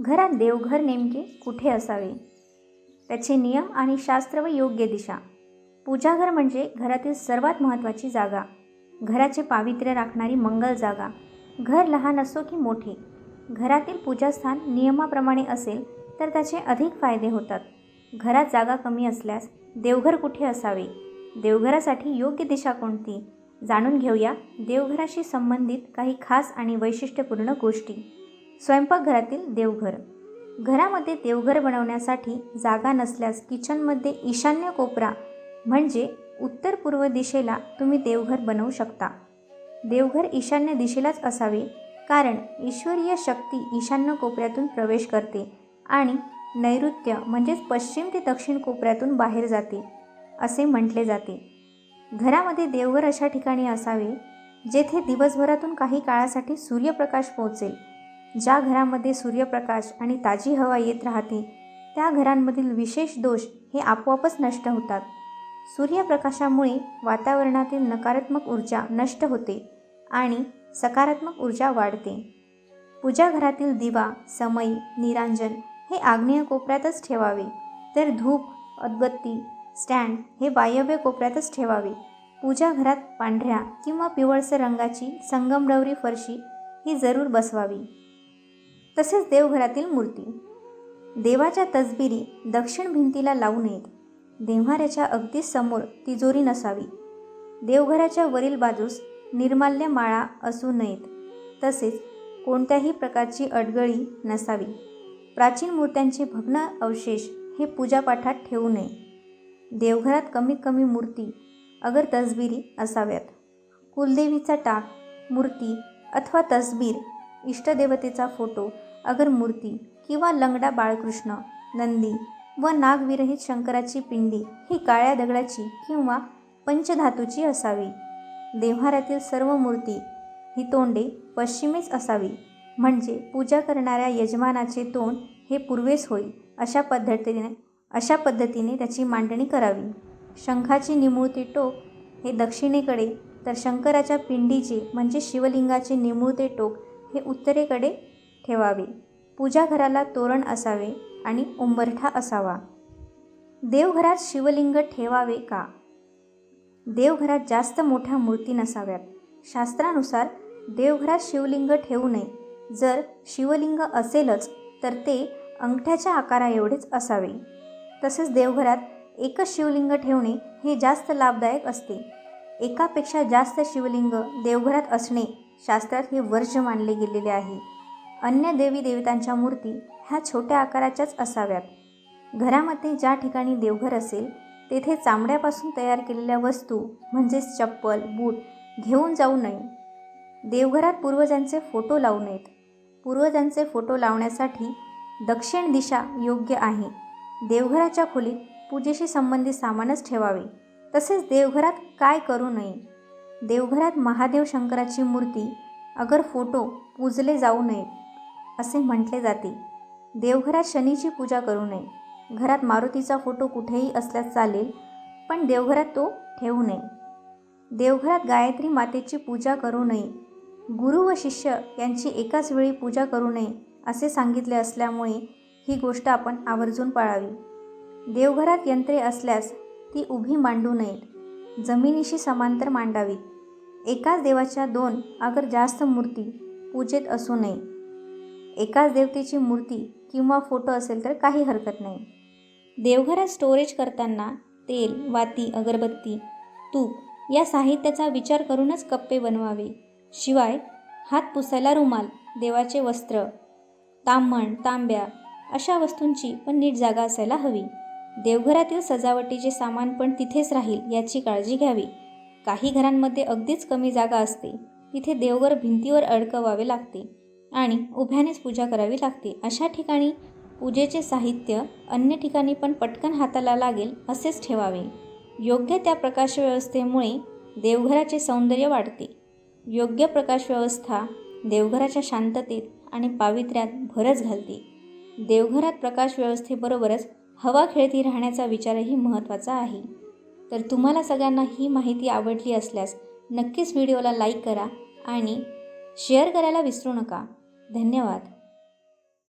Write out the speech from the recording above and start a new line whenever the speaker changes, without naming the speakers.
घरात देवघर नेमके कुठे असावे? त्याचे नियम आणि शास्त्र व योग्य दिशा. पूजाघर म्हणजे घरातील सर्वात महत्त्वाची जागा. घराचे पावित्र्य राखणारी मंगल जागा. घर लहान असो की मोठे. घरातील पूजास्थान नियमाप्रमाणे असेल तर त्याचे अधिक फायदे होतात. घरात जागा कमी असल्यास देवघर कुठे असावे? देवघरासाठी योग्य दिशा कोणती? जाणून घेऊया देवघराशी संबंधित काही खास आणि वैशिष्ट्यपूर्ण गोष्टी. स्वयंपाकघरातील देवघर. घरामध्ये देवघर बनवण्यासाठी जागा नसल्यास किचनमध्ये ईशान्य कोपरा म्हणजे उत्तर पूर्व दिशेला तुम्ही देवघर बनवू शकता. देवघर ईशान्य दिशेलाच असावे कारण ईश्वरीय शक्ती ईशान्य कोपऱ्यातून प्रवेश करते आणि नैऋत्य म्हणजेच पश्चिम ते दक्षिण कोपऱ्यातून बाहेर जाते असे म्हटले जाते. घरामध्ये देवघर अशा ठिकाणी असावे जेथे दिवसभरातून काही काळासाठी सूर्यप्रकाश पोहोचेल. ज्या घरामध्ये सूर्यप्रकाश आणि ताजी हवा येत राहते त्या घरांमधील विशेष दोष हे आपोआपच नष्ट होतात. सूर्यप्रकाशामुळे वातावरणातील नकारात्मक ऊर्जा नष्ट होते आणि सकारात्मक ऊर्जा वाढते. पूजाघरातील दिवा समई निरांजन हे आग्नेय कोपऱ्यातच ठेवावे. तर धूप अदबत्ती स्टँड हे वायव्य कोपऱ्यातच ठेवावे. पूजाघरात पांढऱ्या किंवा पिवळसर रंगाची संगमरवरी फरशी ही जरूर बसवावी. तसेच देवघरातील मूर्ती. देवाच्या तसबिरी दक्षिण भिंतीला लावू नयेत. देव्हाऱ्याच्या अगदी समोर तिजोरी नसावी. देवघराच्या वरील बाजूस निर्माल्य माळा असू नयेत. तसेच कोणत्याही प्रकारची अडगळी नसावी. प्राचीन मूर्त्यांचे भग्न अवशेष हे पूजापाठात ठेवू नये. देवघरात कमीत कमी मूर्ती अगर तसबिरी असाव्यात. कुलदेवीचा टाक मूर्ती अथवा तसबीर इष्टदेवतेचा फोटो अगर मूर्ती किंवा लंगडा बाळकृष्ण नंदी व नागविरहित शंकराची पिंडी ही काळ्या दगडाची किंवा पंचधातूची असावी. देव्हाऱ्यातील सर्व मूर्ती ही तोंडे पश्चिमेस असावी. म्हणजे पूजा करणाऱ्या यजमानाचे तोंड हे पूर्वेस होईल अशा पद्धतीने अशा पद्धतीने त्याची मांडणी करावी. शंखाची निमुळते टोक हे दक्षिणेकडे तर शंकराच्या पिंडीचे म्हणजे शिवलिंगाचे निमुळते टोक हे उत्तरेकडे ठेवावे. पूजाघराला तोरण असावे आणि उंबरठा असावा. देवघरात शिवलिंग ठेवावे का? देवघरात जास्त मोठ्या मूर्ती नसाव्यात. शास्त्रानुसार देवघरात शिवलिंग ठेवू नये. जर शिवलिंग असेलच तर ते अंगठ्याच्या आकाराएवढेच असावे. तसेच देवघरात एकच शिवलिंग ठेवणे हे जास्त लाभदायक असते. एकापेक्षा जास्त शिवलिंग देवघरात असणे शास्त्रात हे वर्ज्य मानले गेलेले आहे. अन्य देवी देवतांच्या मूर्ती ह्या छोट्या आकाराच्याच असाव्यात. घरामध्ये ज्या ठिकाणी देवघर असेल तेथे चामड्यापासून तयार केलेल्या वस्तू म्हणजेच चप्पल बूट घेऊन जाऊ नये. देवघरात पूर्वजांचे फोटो लावू नयेत. पूर्वजांचे फोटो लावण्यासाठी दक्षिण दिशा योग्य आहे. देवघराच्या खोलीत पूजेशी संबंधित सामानच ठेवावे. तसेच देवघरात काय करू नये? देवघरात महादेव शंकराची मूर्ती अगर फोटो पूजले जाऊ नये असे म्हटले जाते. देवघरात शनीची पूजा करू नये. घरात मारुतीचा फोटो कुठेही असल्यास चालेल पण देवघरात तो ठेवू नये. देवघरात गायत्री मातेची पूजा करू नये. गुरु व शिष्य यांची एकाच वेळी पूजा करू नये असे सांगितले असल्यामुळे ही गोष्ट आपण आवर्जून पाळावी. देवघरात यंत्रे असल्यास ती उभी मांडू नयेत. जमिनीशी समांतर मांडावीत एकाच देवाच्या दोन अगर जास्त मूर्ती पूजेत असू नये. एकाच देवतेची मूर्ती किंवा फोटो असेल तर काही हरकत नाही. देवघरात स्टोरेज करताना तेल वाती अगरबत्ती तूप या साहित्याचा विचार करूनच कप्पे बनवावे. शिवाय हात पुसायला रुमाल देवाचे वस्त्र ताम्हण तांब्या अशा वस्तूंची पण नीट जागा असायला हवी. देवघरातील सजावटीचे सामान पण तिथेच राहील याची काळजी घ्यावी. काही घरांमध्ये अगदीच कमी जागा असते. तिथे देवघर भिंतीवर अडकवावे लागते आणि उभ्यानेच पूजा करावी लागते. अशा ठिकाणी पूजेचे साहित्य अन्य ठिकाणी पण पटकन हाताला लागेल असेच ठेवावे. योग्य त्या प्रकाश व्यवस्थेमुळे देवघराचे सौंदर्य वाढते. योग्य प्रकाश व्यवस्था देवघराच्या शांततेत आणि पावित्र्यात भरच घालते. देवघरात प्रकाश व्यवस्थेबरोबरच हवा खेळती राहण्याचा विचारही महत्त्वाचा आहे. तर तुम्हाला सगळ्यांना ही माहिती आवडली असल्यास नक्कीच व्हिडिओला लाईक करा आणि शेअर करायला विसरू नका. धन्यवाद.